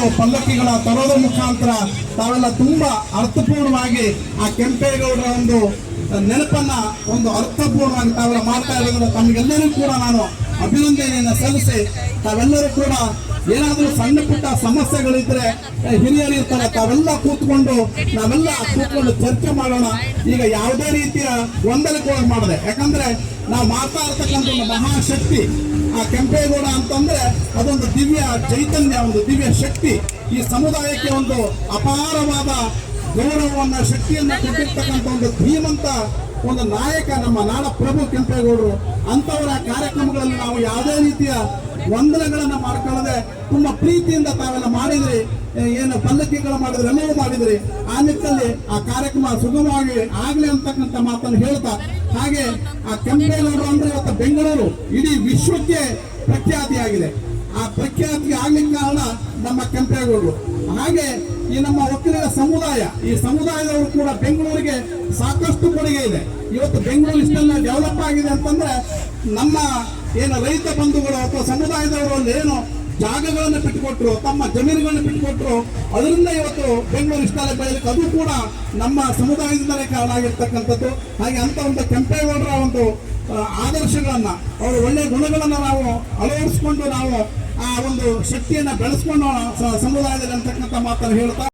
ಹಲವಾರು ಪಲ್ಲಕ್ಕಿಗಳ ತರೋದ ಮುಖಾಂತರ ತಾವೆಲ್ಲ ತುಂಬಾ ಅರ್ಥಪೂರ್ಣವಾಗಿ ಆ ಕೆಂಪೇಗೌಡರ ಒಂದು ನೆನಪನ್ನ, ಒಂದು ಅರ್ಥಪೂರ್ಣವಾಗಿ ತಾವೆಲ್ಲ ಮಾಡ್ತಾ ಇರೋದ್ರ ತಮಗೆಲ್ಲರಿಗೂ ಕೂಡ ನಾನು ಅಭಿನಂದನೆಯನ್ನು ಸಲ್ಲಿಸಿ ತಾವೆಲ್ಲರೂ ಕೂಡ ಏನಾದರೂ ಸಣ್ಣ ಪುಟ್ಟ ಸಮಸ್ಯೆಗಳಿದ್ರೆ ಹಿರಿಯರಿರ್ತಾರೆ ತಾವೆಲ್ಲ ಕೂತ್ಕೊಂಡು ನಾವೆಲ್ಲ ಕೂತ್ಕೊಂಡು ಚರ್ಚೆ ಮಾಡೋಣ. ಈಗ ಯಾವುದೇ ರೀತಿಯ ಗೊಂದಲಕ್ಕೆ ಒಳಗೆ ಮಾಡದೆ. ಯಾಕಂದ್ರೆ ನಾವು ಮಾಡ್ತಾ ಇರ್ತಕ್ಕಂಥ ಒಂದು ಮಹಾಶಕ್ತಿ ಆ ಕೆಂಪೇಗೌಡ ಅಂತಂದ್ರೆ ಅದೊಂದು ದಿವ್ಯ ಚೈತನ್ಯ, ಒಂದು ದಿವ್ಯ ಶಕ್ತಿ. ಈ ಸಮುದಾಯಕ್ಕೆ ಒಂದು ಅಪಾರವಾದ ಗೌರವವನ್ನ, ಶಕ್ತಿಯನ್ನ ಕೊಟ್ಟಿರ್ತಕ್ಕಂಥ ಒಂದು ಧೀಮಂತ ಒಂದು ನಾಯಕ ನಮ್ಮ ನಾಡ ಪ್ರಭು ಕೆಂಪೇಗೌಡರು. ಅಂತವರ ಕಾರ್ಯಕ್ರಮಗಳಲ್ಲಿ ನಾವು ಯಾವುದೇ ರೀತಿಯ ಗೊಂದಲಗಳನ್ನ ಮಾಡ್ಕೊಳ್ಳದೆ ತುಂಬಾ ಪ್ರೀತಿಯಿಂದ ತಾವೆಲ್ಲ ಮಾಡಿದ್ರಿ. ಏನು ಪಲ್ಲಕ್ಕಿಗಳು ಮಾಡಿದ್ರಿ ಎಲ್ಲವೂ ಮಾಡಿದ್ರಿ. ಆ ನಿಟ್ಟಿನಲ್ಲಿ ಆ ಕಾರ್ಯಕ್ರಮ ಸುಗಮವಾಗಿ ಆಗ್ಲಿ ಅಂತಕ್ಕಂಥ ಮಾತನ್ನು ಹೇಳ್ತಾ, ಹಾಗೆ ಆ ಕೆಂಪೇಗೌಡರು ಅಂದ್ರೆ ಇವತ್ತು ಬೆಂಗಳೂರು, ಇಡೀ ವಿಶ್ವಕ್ಕೆ ಪ್ರಖ್ಯಾತಿಯಾಗಿದೆ. ಆ ಪ್ರಖ್ಯಾತಿಗೆ ಆಗ್ಲಿಕ್ಕೆ ಕಾರಣ ನಮ್ಮ ಕೆಂಪೇಗೌಡರು. ಹಾಗೆ ಈ ನಮ್ಮ ಒಕ್ಕಲಿನ ಸಮುದಾಯ, ಈ ಸಮುದಾಯದವರು ಕೂಡ ಬೆಂಗಳೂರಿಗೆ ಸಾಕಷ್ಟು ಕೊಡುಗೆ ಇದೆ. ಇವತ್ತು ಬೆಂಗಳೂರು ಇಷ್ಟೆಲ್ಲ ಡೆವಲಪ್ ಆಗಿದೆ ಅಂತಂದ್ರೆ ನಮ್ಮ ಏನು ರೈತ ಬಂಧುಗಳು ಅಥವಾ ಸಮುದಾಯದವರು ಒಂದು ಏನು ಜಾಗಗಳನ್ನು ಬಿಟ್ಟುಕೊಟ್ರು ತಮ್ಮ ಜಮೀನುಗಳನ್ನು ಬಿಟ್ಟುಕೊಟ್ರು ಅದರಿಂದ ಇವತ್ತು ಬೆಂಗಳೂರು ಇಷ್ಟಾಲೆ ಬೆಳೆಯಲಿಕ್ಕೆ ಅದು ಕೂಡ ನಮ್ಮ ಸಮುದಾಯದಿಂದಲೇ ಕಾರಣ ಆಗಿರ್ತಕ್ಕಂಥದ್ದು. ಹಾಗೆ ಅಂತ ಒಂದು ಕೆಂಪೇಗೌಡರ ಒಂದು ಆದರ್ಶಗಳನ್ನು, ಅವರ ಒಳ್ಳೆಯ ಗುಣಗಳನ್ನು ನಾವು ಅಳವಡಿಸ್ಕೊಂಡು ನಾವು ಆ ಒಂದು ಶಕ್ತಿಯನ್ನ ಬೆಳೆಸ್ಕೊಂಡು ಸಮುದಾಯದಲ್ಲಿ ಅಂತಕ್ಕಂಥ ಮಾತನ್ನು ಹೇಳ್ತಾ